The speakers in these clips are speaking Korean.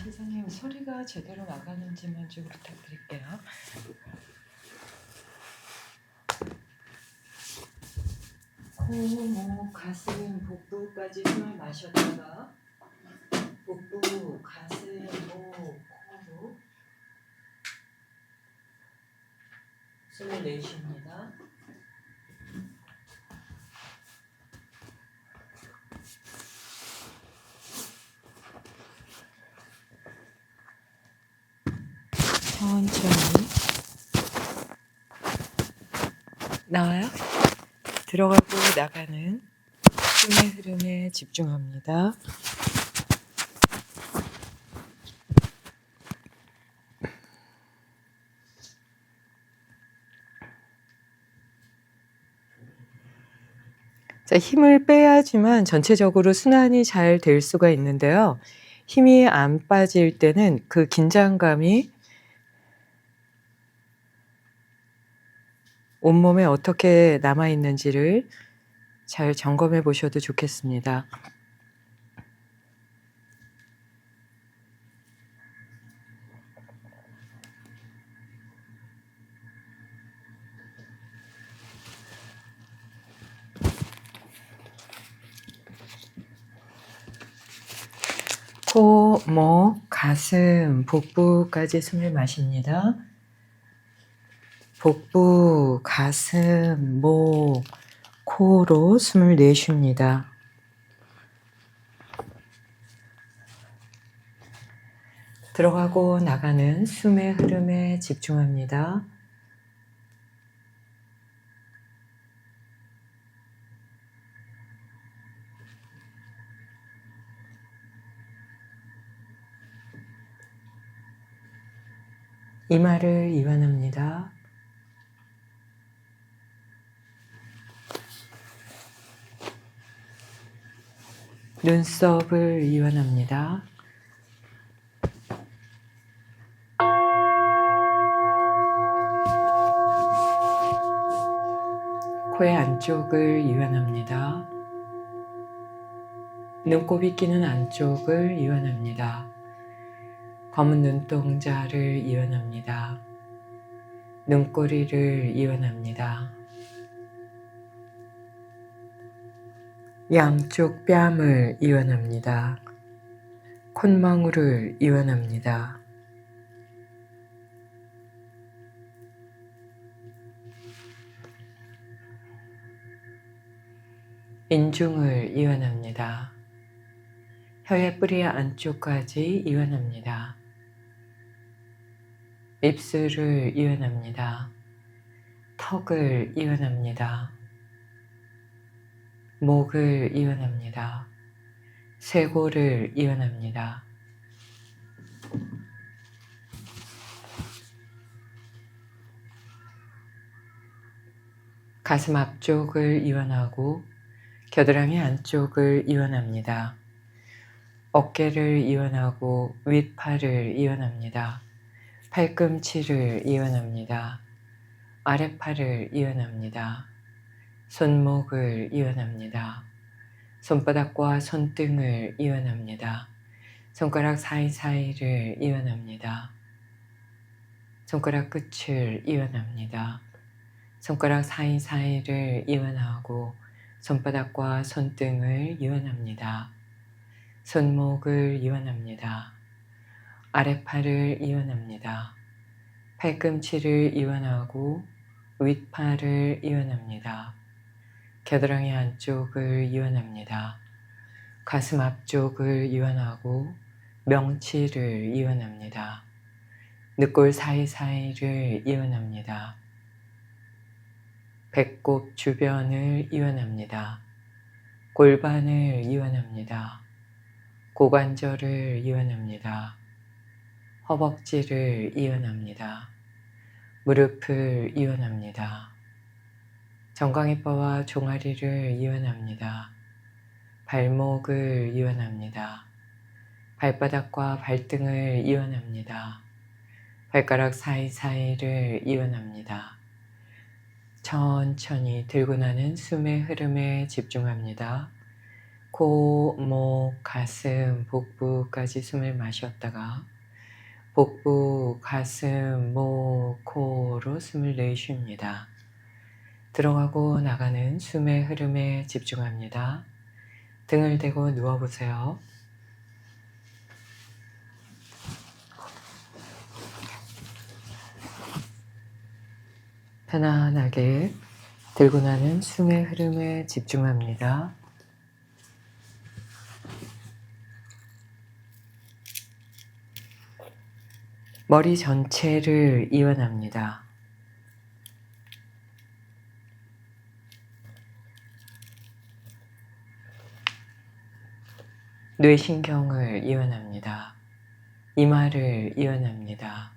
선생님 소리가 제대로 나가는지만 좀 부탁드릴게요. 코, 목, 가슴, 복부까지 숨을 마셨다가 복부, 가슴, 목, 코로 숨을 내쉽니다. 천천히 나와요. 들어가고 나가는 숨의 흐름에 집중합니다. 자, 힘을 빼야지만 전체적으로 순환이 잘 될 수가 있는데요. 힘이 안 빠질 때는 그 긴장감이 온몸에 어떻게 남아 있는지를 잘 점검해 보셔도 좋겠습니다. 코, 목, 가슴, 복부까지 숨을 마십니다. 복부, 가슴, 목, 코로 숨을 내쉽니다. 들어가고 나가는 숨의 흐름에 집중합니다. 이마를 이완합니다. 눈썹을 이완합니다. 코의 안쪽을 이완합니다. 눈곱이 끼는 안쪽을 이완합니다. 검은 눈동자를 이완합니다. 눈꼬리를 이완합니다. 양쪽 뺨을 이완합니다. 콧망울을 이완합니다. 인중을 이완합니다. 혀의 뿌리 안쪽까지 이완합니다. 입술을 이완합니다. 턱을 이완합니다. 목을 이완합니다. 쇄골을 이완합니다. 가슴 앞쪽을 이완하고 겨드랑이 안쪽을 이완합니다. 어깨를 이완하고 윗팔을 이완합니다. 팔꿈치를 이완합니다. 아랫팔을 이완합니다. 손목을 이완합니다. 손바닥과 손등을 이완합니다. 손가락 사이사이를 이완합니다. 손가락 끝을 이완합니다. 손가락 사이사이를 이완하고 손바닥과 손등을 이완합니다. 손목을 이완합니다. 아랫팔을 이완합니다. 팔꿈치를 이완하고 윗팔을 이완합니다. 겨드랑이 안쪽을 이완합니다. 가슴 앞쪽을 이완하고 명치를 이완합니다. 늑골 사이사이를 이완합니다. 배꼽 주변을 이완합니다. 골반을 이완합니다. 고관절을 이완합니다. 허벅지를 이완합니다. 무릎을 이완합니다. 정강이 뼈와 종아리를 이완합니다. 발목을 이완합니다. 발바닥과 발등을 이완합니다. 발가락 사이사이를 이완합니다. 천천히 들고 나는 숨의 흐름에 집중합니다. 코, 목, 가슴, 복부까지 숨을 마셨다가 복부, 가슴, 목, 코로 숨을 내쉽니다. 들어가고 나가는 숨의 흐름에 집중합니다. 등을 대고 누워보세요. 편안하게 들고 나는 숨의 흐름에 집중합니다. 머리 전체를 이완합니다. 뇌신경을 이완합니다. 이마를 이완합니다.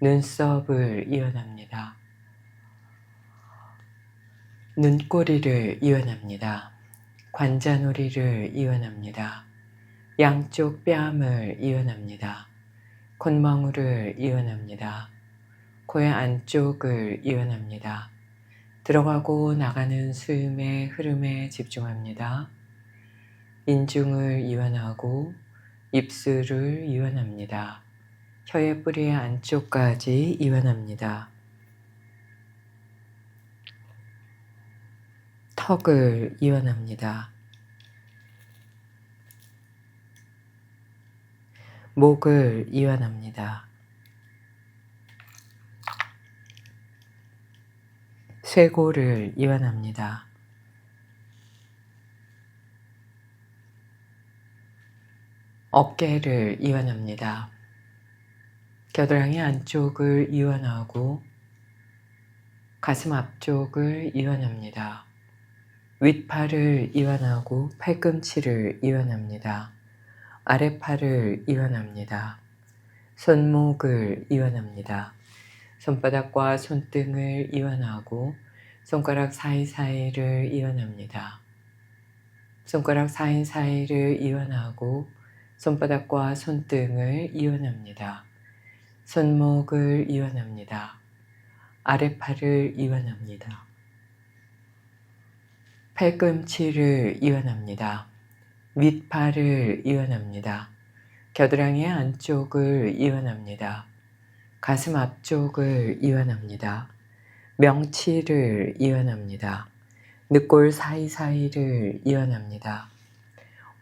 눈썹을 이완합니다. 눈꼬리를 이완합니다. 관자놀이를 이완합니다. 양쪽 뺨을 이완합니다. 콧망울을 이완합니다. 코의 안쪽을 이완합니다. 들어가고 나가는 숨의 흐름에 집중합니다. 인중을 이완하고 입술을 이완합니다. 혀의 뿌리의 안쪽까지 이완합니다. 턱을 이완합니다. 목을 이완합니다. 쇄골을 이완합니다. 어깨를 이완합니다. 겨드랑이 안쪽을 이완하고 가슴 앞쪽을 이완합니다. 윗팔을 이완하고 팔꿈치를 이완합니다. 아랫팔을 이완합니다. 손목을 이완합니다. 손바닥과 손등을 이완하고 손가락 사이사이를 이완합니다. 손가락 사이사이를 이완하고 손바닥과 손등을 이완합니다. 손목을 이완합니다. 아랫팔을 이완합니다. 팔꿈치를 이완합니다. 윗팔을 이완합니다. 겨드랑이 안쪽을 이완합니다. 가슴 앞쪽을 이완합니다. 명치를 이완합니다. 늑골 사이사이를 이완합니다.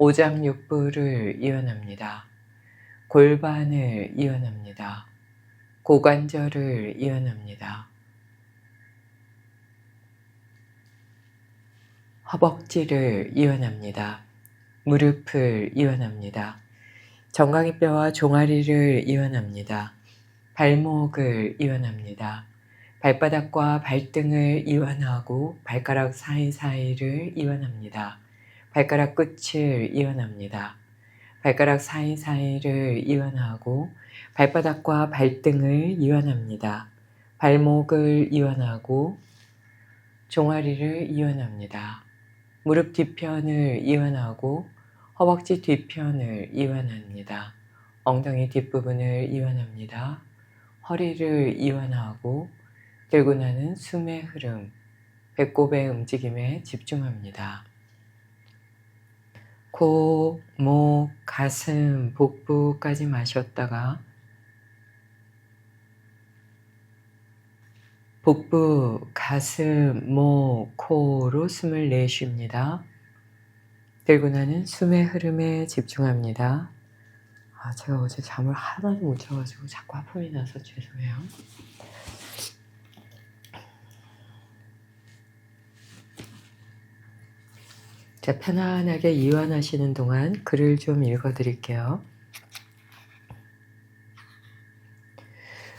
오장육부를 이완합니다. 골반을 이완합니다. 고관절을 이완합니다. 허벅지를 이완합니다. 무릎을 이완합니다. 정강이 뼈와 종아리를 이완합니다. 발목을 이완합니다. 발바닥과 발등을 이완하고 발가락 사이사이를 이완합니다. 발가락 끝을 이완합니다. 발가락 사이사이를 이완하고 발바닥과 발등을 이완합니다. 발목을 이완하고 종아리를 이완합니다. 무릎 뒤편을 이완하고 허벅지 뒤편을 이완합니다. 엉덩이 뒷부분을 이완합니다. 허리를 이완하고 들고 나는 숨의 흐름, 배꼽의 움직임에 집중합니다. 코, 목, 가슴, 복부까지 마셨다가 복부, 가슴, 목, 코로 숨을 내쉽니다. 들고 나는 숨의 흐름에 집중합니다. 아, 제가 어제 잠을 하나도 못 자가지고 자꾸 하품이 나서 죄송해요. 자, 편안하게 이완하시는 동안 글을 좀 읽어 드릴게요.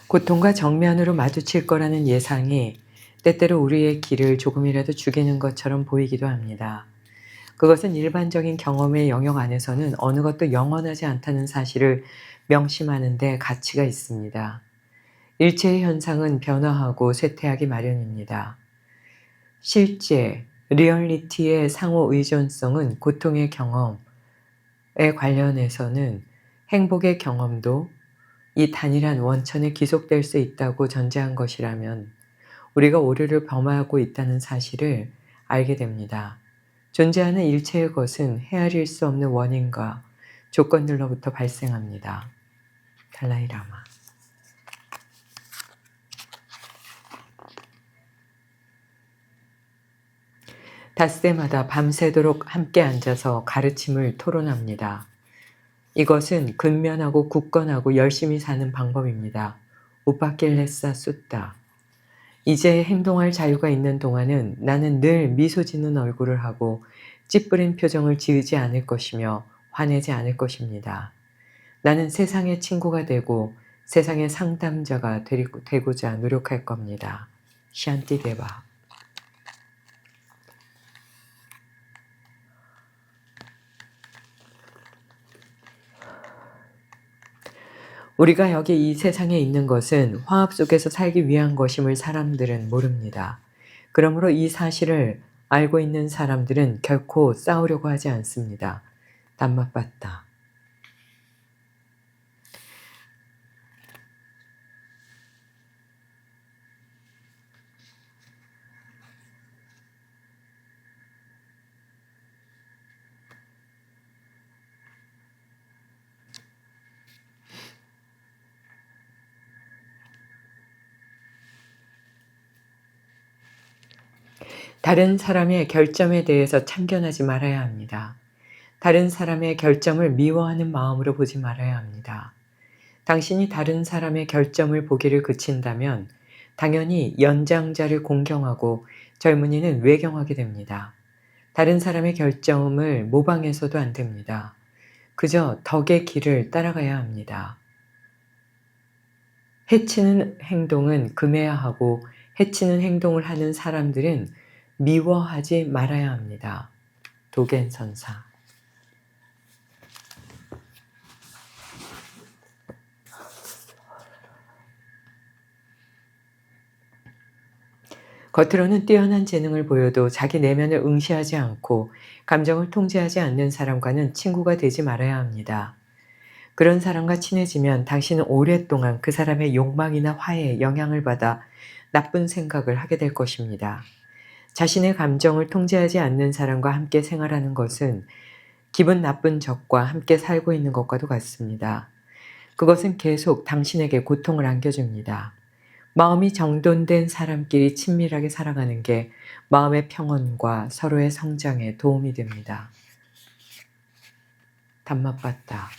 고통과 정면으로 마주칠 거라는 예상이 때때로 우리의 길을 조금이라도 죽이는 것처럼 보이기도 합니다. 그것은 일반적인 경험의 영역 안에서는 어느 것도 영원하지 않다는 사실을 명심하는데 가치가 있습니다. 일체의 현상은 변화하고 쇠퇴하기 마련입니다. 실제, 리얼리티의 상호 의존성은 고통의 경험에 관련해서는 행복의 경험도 이 단일한 원천에 기속될 수 있다고 전제한 것이라면 우리가 오류를 범하고 있다는 사실을 알게 됩니다. 존재하는 일체의 것은 헤아릴 수 없는 원인과 조건들로부터 발생합니다. 달라이라마. 닷새마다 밤새도록 함께 앉아서 가르침을 토론합니다. 이것은 근면하고 굳건하고 열심히 사는 방법입니다. 우파킬레사 숫다. 이제 행동할 자유가 있는 동안은 나는 늘 미소 짓는 얼굴을 하고 찌푸린 표정을 지으지 않을 것이며 화내지 않을 것입니다. 나는 세상의 친구가 되고 세상의 상담자가 되고자 노력할 겁니다. 샨티데바. 우리가 여기 이 세상에 있는 것은 화합 속에서 살기 위한 것임을 사람들은 모릅니다. 그러므로 이 사실을 알고 있는 사람들은 결코 싸우려고 하지 않습니다. 단맛받다. 다른 사람의 결점에 대해서 참견하지 말아야 합니다. 다른 사람의 결점을 미워하는 마음으로 보지 말아야 합니다. 당신이 다른 사람의 결점을 보기를 그친다면 당연히 연장자를 공경하고 젊은이는 외경하게 됩니다. 다른 사람의 결점을 모방해서도 안 됩니다. 그저 덕의 길을 따라가야 합니다. 해치는 행동은 금해야 하고 해치는 행동을 하는 사람들은 미워하지 말아야 합니다. 도겐선사 겉으로는 뛰어난 재능을 보여도 자기 내면을 응시하지 않고 감정을 통제하지 않는 사람과는 친구가 되지 말아야 합니다. 그런 사람과 친해지면 당신은 오랫동안 그 사람의 욕망이나 화에 영향을 받아 나쁜 생각을 하게 될 것입니다. 자신의 감정을 통제하지 않는 사람과 함께 생활하는 것은 기분 나쁜 적과 함께 살고 있는 것과도 같습니다. 그것은 계속 당신에게 고통을 안겨줍니다. 마음이 정돈된 사람끼리 친밀하게 살아가는 게 마음의 평온과 서로의 성장에 도움이 됩니다. 단맛받다.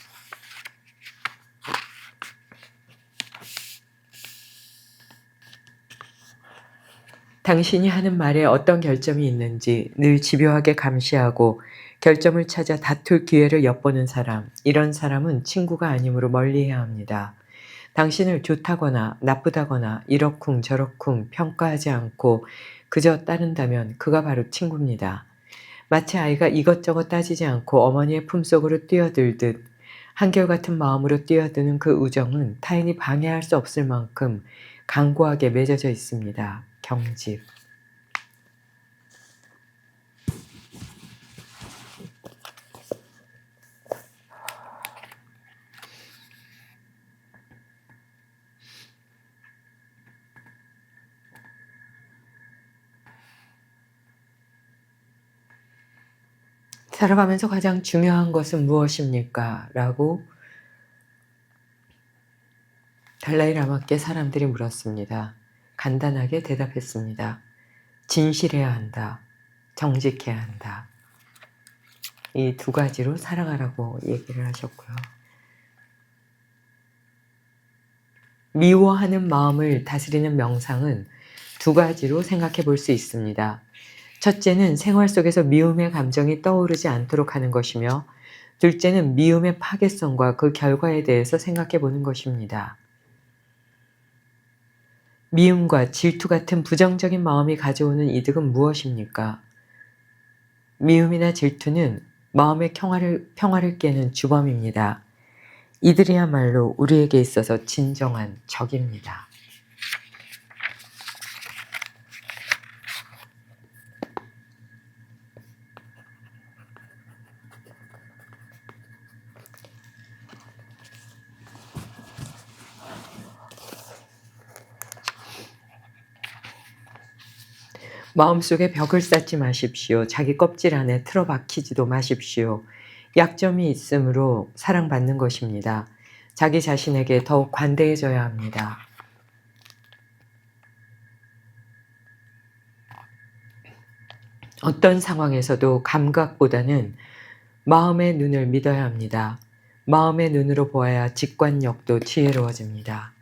당신이 하는 말에 어떤 결점이 있는지 늘 집요하게 감시하고 결점을 찾아 다툴 기회를 엿보는 사람, 이런 사람은 친구가 아니므로 멀리해야 합니다. 당신을 좋다거나 나쁘다거나 이러쿵 저러쿵 평가하지 않고 그저 따른다면 그가 바로 친구입니다. 마치 아이가 이것저것 따지지 않고 어머니의 품속으로 뛰어들듯 한결같은 마음으로 뛰어드는 그 우정은 타인이 방해할 수 없을 만큼 강고하게 맺어져 있습니다. 경집. 살아가면서 가장 중요한 것은 무엇입니까? 라고 달라이 라마께 사람들이 물었습니다. 간단하게 대답했습니다. 진실해야 한다. 정직해야 한다. 이 두 가지로 살아가라고 얘기를 하셨고요. 미워하는 마음을 다스리는 명상은 두 가지로 생각해 볼 수 있습니다. 첫째는 생활 속에서 미움의 감정이 떠오르지 않도록 하는 것이며, 둘째는 미움의 파괴성과 그 결과에 대해서 생각해 보는 것입니다. 미움과 질투 같은 부정적인 마음이 가져오는 이득은 무엇입니까? 미움이나 질투는 마음의 평화를, 평화를 깨는 주범입니다. 이들이야말로 우리에게 있어서 진정한 적입니다. 마음속에 벽을 쌓지 마십시오. 자기 껍질 안에 틀어박히지도 마십시오. 약점이 있으므로 사랑받는 것입니다. 자기 자신에게 더욱 관대해져야 합니다. 어떤 상황에서도 감각보다는 마음의 눈을 믿어야 합니다. 마음의 눈으로 보아야 직관력도 지혜로워집니다.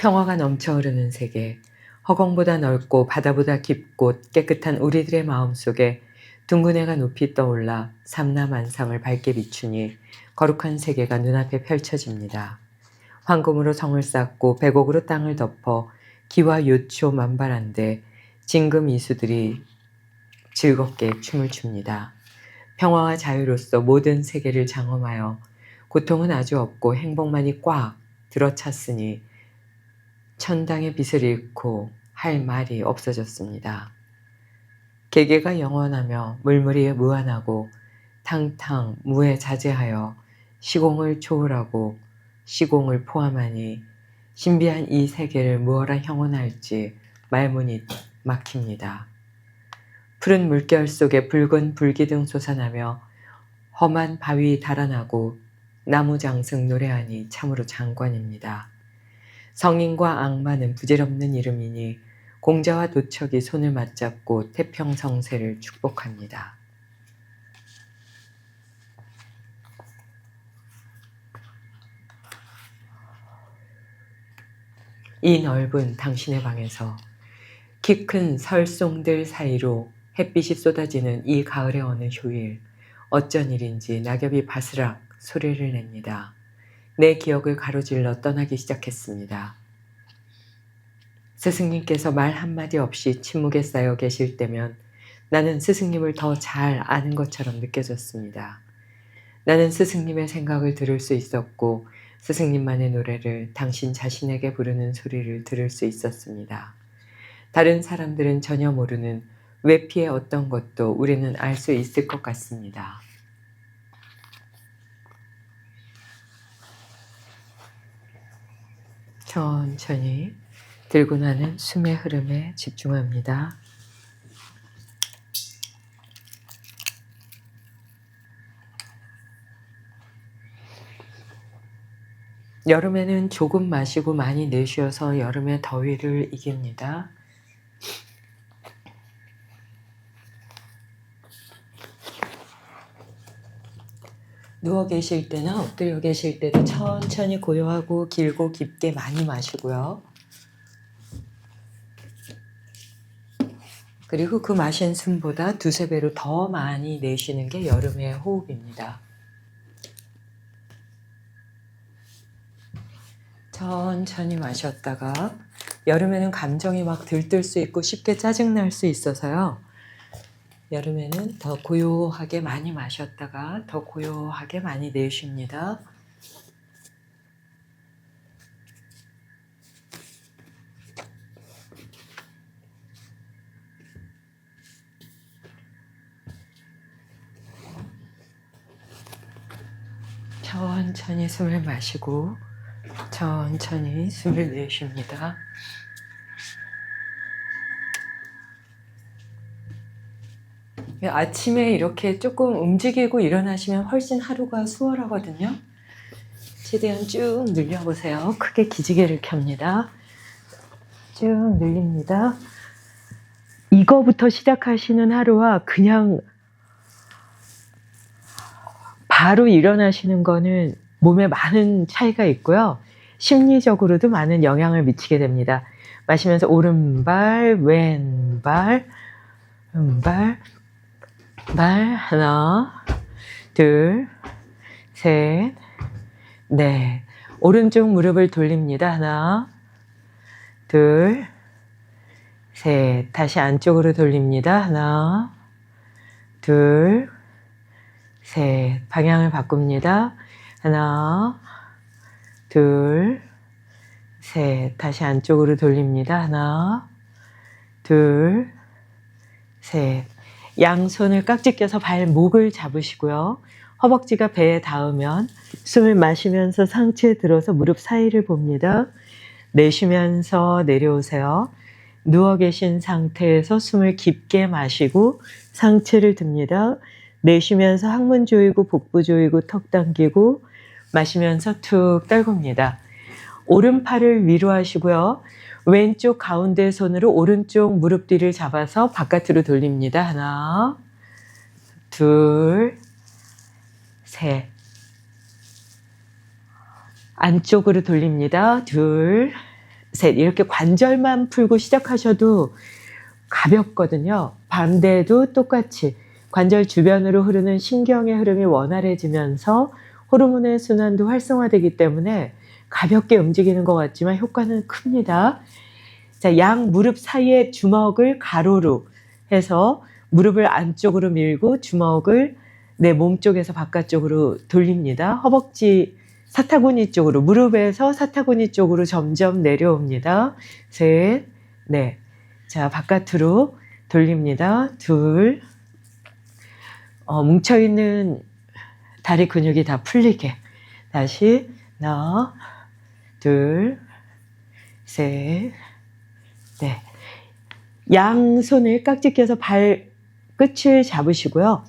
평화가 넘쳐 흐르는 세계, 허공보다 넓고 바다보다 깊고 깨끗한 우리들의 마음 속에 둥근 해가 높이 떠올라 삼라만상을 밝게 비추니 거룩한 세계가 눈앞에 펼쳐집니다. 황금으로 성을 쌓고 백옥으로 땅을 덮어 기와 요초 만발한데 진금 이수들이 즐겁게 춤을 춥니다. 평화와 자유로서 모든 세계를 장엄하여 고통은 아주 없고 행복만이 꽉 들어찼으니 천당의 빛을 잃고 할 말이 없어졌습니다. 개개가 영원하며 물물이 무한하고 탕탕 무에 자제하여 시공을 초월하고 시공을 포함하니 신비한 이 세계를 무엇라 형언할지 말문이 막힙니다. 푸른 물결 속에 붉은 불기둥 솟아나며 험한 바위 달아나고 나무 장승 노래하니 참으로 장관입니다. 성인과 악마는 부질없는 이름이니 공자와 도척이 손을 맞잡고 태평성세를 축복합니다. 이 넓은 당신의 방에서 키 큰 설송들 사이로 햇빛이 쏟아지는 이 가을의 어느 휴일 어쩐 일인지 낙엽이 바스락 소리를 냅니다. 내 기억을 가로질러 떠나기 시작했습니다. 스승님께서 말 한마디 없이 침묵에 쌓여 계실 때면 나는 스승님을 더 잘 아는 것처럼 느껴졌습니다. 나는 스승님의 생각을 들을 수 있었고 스승님만의 노래를 당신 자신에게 부르는 소리를 들을 수 있었습니다. 다른 사람들은 전혀 모르는 외피의 어떤 것도 우리는 알 수 있을 것 같습니다. 천천히 들고 나는 숨의 흐름에 집중합니다. 여름에는 조금 마시고 많이 내쉬어서 여름의 더위를 이깁니다. 누워 계실 때나 엎드려 계실 때도 천천히 고요하고 길고 깊게 많이 마시고요. 그리고 그 마신 숨보다 두세 배로 더 많이 내쉬는 게 여름의 호흡입니다. 천천히 마셨다가 여름에는 감정이 막 들뜰 수 있고 쉽게 짜증날 수 있어서요. 여름에는 더 고요하게 많이 마셨다가 더 고요하게 많이 내쉽니다. 천천히 숨을 마시고 천천히 숨을 내쉽니다. 아침에 이렇게 조금 움직이고 일어나시면 훨씬 하루가 수월하거든요. 최대한 쭉 늘려보세요. 크게 기지개를 켭니다. 쭉 늘립니다. 이거부터 시작하시는 하루와 그냥 바로 일어나시는 거는 몸에 많은 차이가 있고요. 심리적으로도 많은 영향을 미치게 됩니다. 마시면서 오른발, 왼발, 왼발, 발 하나, 둘, 셋, 넷. 오른쪽 무릎을 돌립니다. 하나, 둘, 셋. 다시 안쪽으로 돌립니다. 하나, 둘, 셋. 방향을 바꿉니다. 하나, 둘, 셋. 다시 안쪽으로 돌립니다. 하나, 둘, 셋. 양손을 깍지 껴서 발목을 잡으시고요. 허벅지가 배에 닿으면 숨을 마시면서 상체에 들어서 무릎 사이를 봅니다. 내쉬면서 내려오세요. 누워 계신 상태에서 숨을 깊게 마시고 상체를 듭니다. 내쉬면서 항문 조이고 복부 조이고 턱 당기고 마시면서 툭 떨굽니다. 오른팔을 위로 하시고요. 왼쪽 가운데 손으로 오른쪽 무릎 뒤를 잡아서 바깥으로 돌립니다. 하나, 둘, 셋. 안쪽으로 돌립니다. 둘, 셋. 이렇게 관절만 풀고 시작하셔도 가볍거든요. 반대도 똑같이 관절 주변으로 흐르는 신경의 흐름이 원활해지면서 호르몬의 순환도 활성화되기 때문에 가볍게 움직이는 것 같지만 효과는 큽니다. 자, 양 무릎 사이에 주먹을 가로로 해서 무릎을 안쪽으로 밀고 주먹을 내 몸 쪽에서 바깥쪽으로 돌립니다. 허벅지 사타구니 쪽으로 무릎에서 사타구니 쪽으로 점점 내려옵니다. 셋, 넷. 자, 바깥으로 돌립니다. 둘. 어, 뭉쳐있는 다리 근육이 다 풀리게. 다시, 하나, 둘, 셋, 넷. 양손을 깍지 껴서 발 끝을 잡으시고요.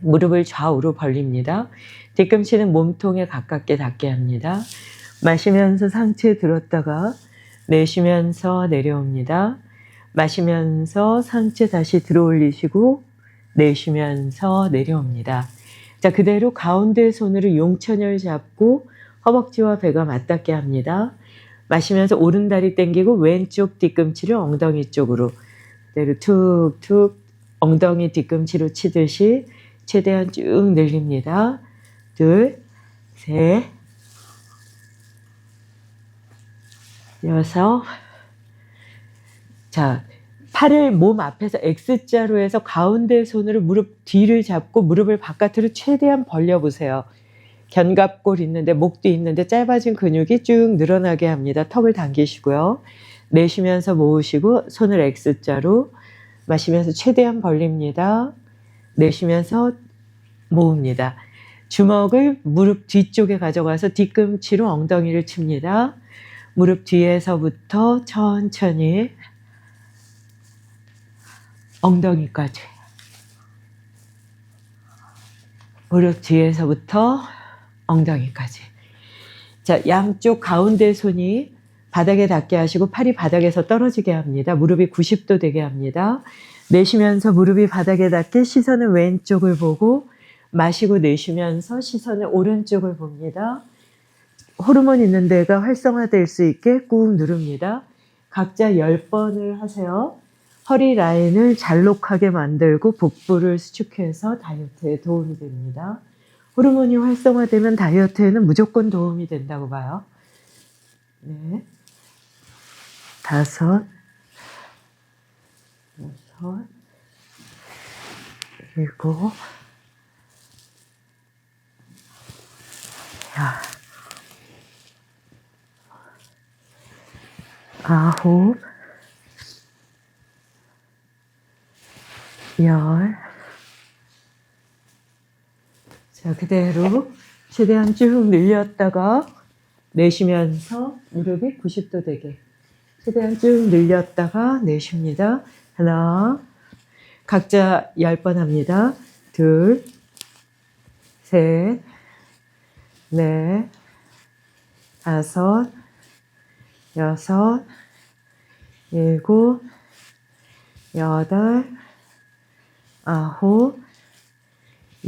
무릎을 좌우로 벌립니다. 뒤꿈치는 몸통에 가깝게 닿게 합니다. 마시면서 상체 들었다가 내쉬면서 내려옵니다. 마시면서 상체 다시 들어 올리시고 내쉬면서 내려옵니다. 자, 그대로 가운데 손으로 용천을 잡고 허벅지와 배가 맞닿게 합니다. 마시면서 오른 다리 당기고 왼쪽 뒤꿈치를 엉덩이 쪽으로 그대로 툭툭 엉덩이 뒤꿈치로 치듯이 최대한 쭉 늘립니다. 둘, 셋, 여섯. 자, 팔을 몸 앞에서 X자로 해서 가운데 손으로 무릎 뒤를 잡고 무릎을 바깥으로 최대한 벌려보세요. 견갑골 있는데 목도 있는데 짧아진 근육이 쭉 늘어나게 합니다. 턱을 당기시고요. 내쉬면서 모으시고 손을 X자로 마시면서 최대한 벌립니다. 내쉬면서 모읍니다. 주먹을 무릎 뒤쪽에 가져가서 뒤꿈치로 엉덩이를 칩니다. 무릎 뒤에서부터 천천히 엉덩이까지. 무릎 뒤에서부터 엉덩이까지. 자, 양쪽 가운데 손이 바닥에 닿게 하시고 팔이 바닥에서 떨어지게 합니다. 무릎이 90도 되게 합니다. 내쉬면서 무릎이 바닥에 닿게 시선은 왼쪽을 보고 마시고 내쉬면서 시선은 오른쪽을 봅니다. 호르몬 있는 데가 활성화될 수 있게 꾹 누릅니다. 각자 10번을 하세요. 허리 라인을 잘록하게 만들고 복부를 수축해서 다이어트에 도움이 됩니다. 호르몬이 활성화되면 다이어트에는 무조건 도움이 된다고 봐요. 네. 다섯, 여섯, 일곱, 야, 아홉, 열. 자, 그대로 최대한 쭉 늘렸다가 내쉬면서 무릎이 90도 되게. 최대한 쭉 늘렸다가 내쉽니다. 하나. 각자 10번 합니다. 둘, 셋, 넷, 다섯, 여섯, 일곱, 여덟, 아홉,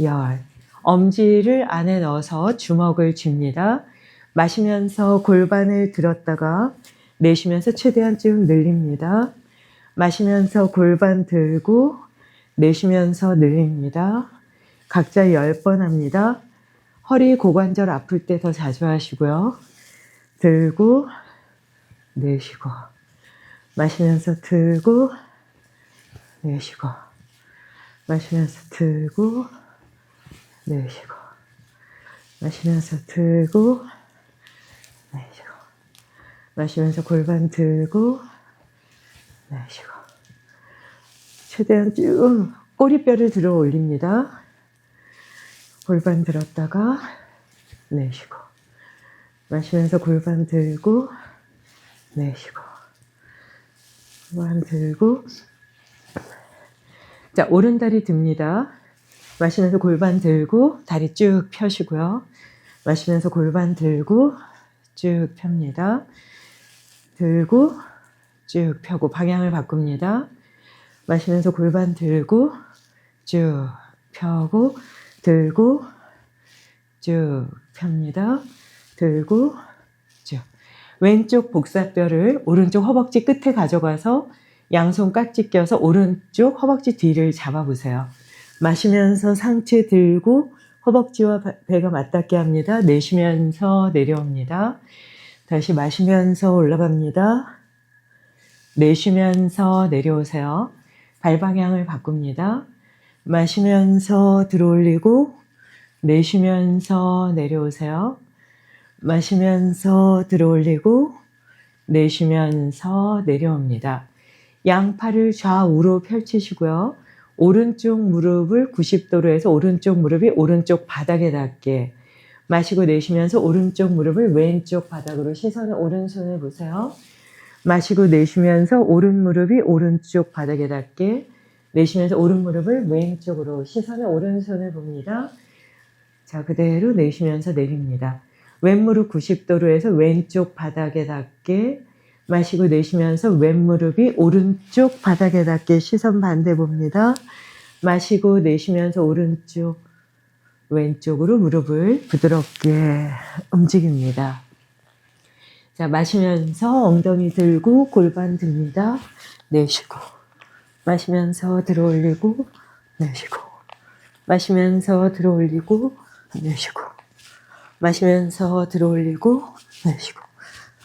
열. 엄지를 안에 넣어서 주먹을 쥡니다. 마시면서 골반을 들었다가 내쉬면서 최대한 쭉 늘립니다. 마시면서 골반 들고 내쉬면서 늘립니다. 각자 10번 합니다. 허리 고관절 아플 때 더 자주 하시고요. 들고 내쉬고 마시면서 들고 내쉬고 마시면서 들고 내쉬고 마시면서 들고 내쉬고 마시면서 골반 들고 내쉬고 최대한 쭉 꼬리뼈를 들어 올립니다. 골반 들었다가 내쉬고 마시면서 골반 들고 내쉬고 골반 들고 자 오른다리 듭니다. 마시면서 골반 들고 다리 쭉 펴시고요. 마시면서 골반 들고 쭉 펴니다. 들고 쭉 펴고 방향을 바꿉니다. 마시면서 골반 들고 쭉 펴고 들고 쭉 펴니다. 들고 쭉 왼쪽 복사뼈를 오른쪽 허벅지 끝에 가져가서 양손 깍지 껴서 오른쪽 허벅지 뒤를 잡아보세요. 마시면서 상체 들고 허벅지와 바- 배가 맞닿게 합니다. 내쉬면서 내려옵니다. 다시 마시면서 올라갑니다. 내쉬면서 내려오세요. 발 방향을 바꿉니다. 마시면서 들어올리고 내쉬면서 내려오세요. 마시면서 들어올리고 내쉬면서 내려옵니다. 양팔을 좌우로 펼치시고요. 오른쪽 무릎을 90도로 해서 오른쪽 무릎이 오른쪽 바닥에 닿게 마시고 내쉬면서 오른쪽 무릎을 왼쪽 바닥으로 시선을 오른손을 보세요. 마시고 내쉬면서 오른 무릎이 오른쪽 바닥에 닿게 내쉬면서 오른 무릎을 왼쪽으로 시선을 오른손을 봅니다. 자, 그대로 내쉬면서 내립니다. 왼무릎 90도로 해서 왼쪽 바닥에 닿게 마시고 내쉬면서 왼무릎이 오른쪽 바닥에 닿게 시선 반대 봅니다. 마시고 내쉬면서 오른쪽 왼쪽으로 무릎을 부드럽게 움직입니다. 자, 마시면서 엉덩이 들고 골반 듭니다. 내쉬고. 마시면서 들어 올리고, 내쉬고. 마시면서 들어 올리고, 내쉬고. 마시면서 들어 올리고, 내쉬고.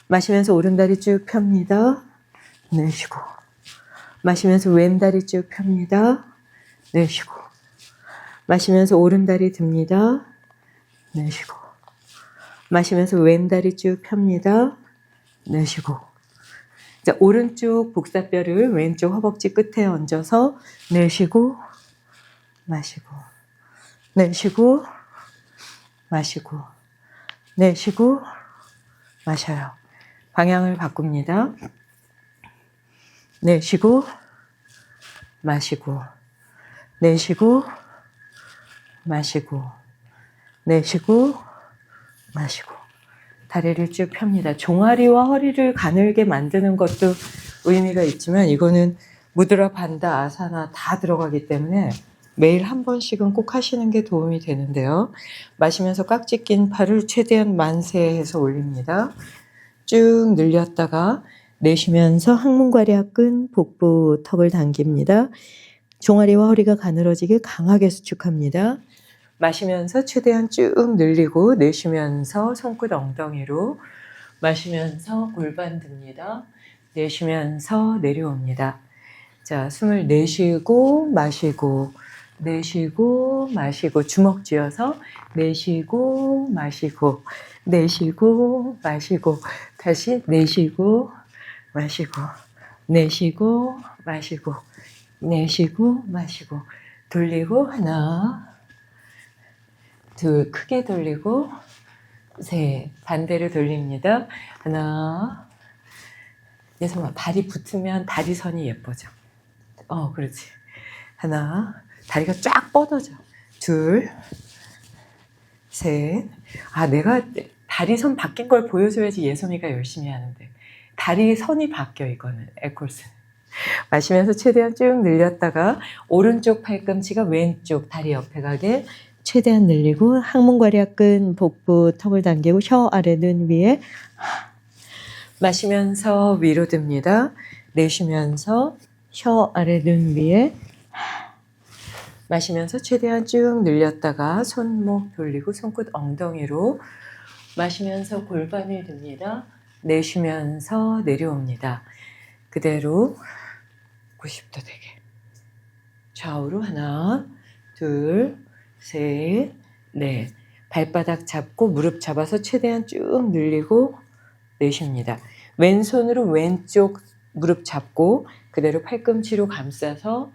마시면서 오른다리 쭉 펴니다. 내쉬고. 마시면서 왼다리 쭉 펴니다. 내쉬고. 마시면서 오른다리 듭니다. 내쉬고. 마시면서 왼다리 쭉 펴니다. 내쉬고. 자, 오른쪽 복사뼈를 왼쪽 허벅지 끝에 얹어서 내쉬고, 마시고, 내쉬고, 마시고, 내쉬고, 마셔요. 방향을 바꿉니다. 내쉬고, 마시고, 내쉬고, 마시고, 내쉬고, 마시고 다리를 쭉 펴니다. 종아리와 허리를 가늘게 만드는 것도 의미가 있지만 이거는 무드라 반다 아사나 다 들어가기 때문에 매일 한 번씩은 꼭 하시는 게 도움이 되는데요. 마시면서 깍지 낀 팔을 최대한 만세해서 올립니다. 쭉 늘렸다가 내쉬면서 항문괄약근 복부 턱을 당깁니다. 종아리와 허리가 가늘어지게 강하게 수축합니다. 마시면서 최대한 쭉 늘리고 내쉬면서 손끝 엉덩이로 마시면서 골반 듭니다. 내쉬면서 내려옵니다. 자, 숨을 내쉬고 마시고 내쉬고 마시고 주먹 쥐어서 내쉬고 마시고 내쉬고 마시고 다시 내쉬고 마시고 내쉬고 마시고 내쉬고 마시고 돌리고 하나 둘 크게 돌리고 셋 반대로 돌립니다. 하나 여기서 막 발이 붙으면 다리 선이 예뻐져. 어 그렇지. 하나 다리가 쫙 뻗어져. 둘 셋. 아 내가 다리선 바뀐 걸 보여줘야지 예솜이가 열심히 하는데 다리 선이 바뀌어 이거는 에콜스. 마시면서 최대한 쭉 늘렸다가 오른쪽 팔꿈치가 왼쪽 다리 옆에 가게 최대한 늘리고 항문괄약근 복부 턱을 당기고 혀 아래 눈 위에 마시면서 위로 듭니다. 내쉬면서 혀 아래 눈 위에 마시면서 최대한 쭉 늘렸다가 손목 돌리고 손끝 엉덩이로 마시면서 골반을 듭니다. 내쉬면서 내려옵니다. 그대로 90도 되게 좌우로 하나 둘 셋, 넷. 발바닥 잡고 무릎 잡아서 최대한 쭉 늘리고 내쉽니다. 왼손으로 왼쪽 무릎 잡고 그대로 팔꿈치로 감싸서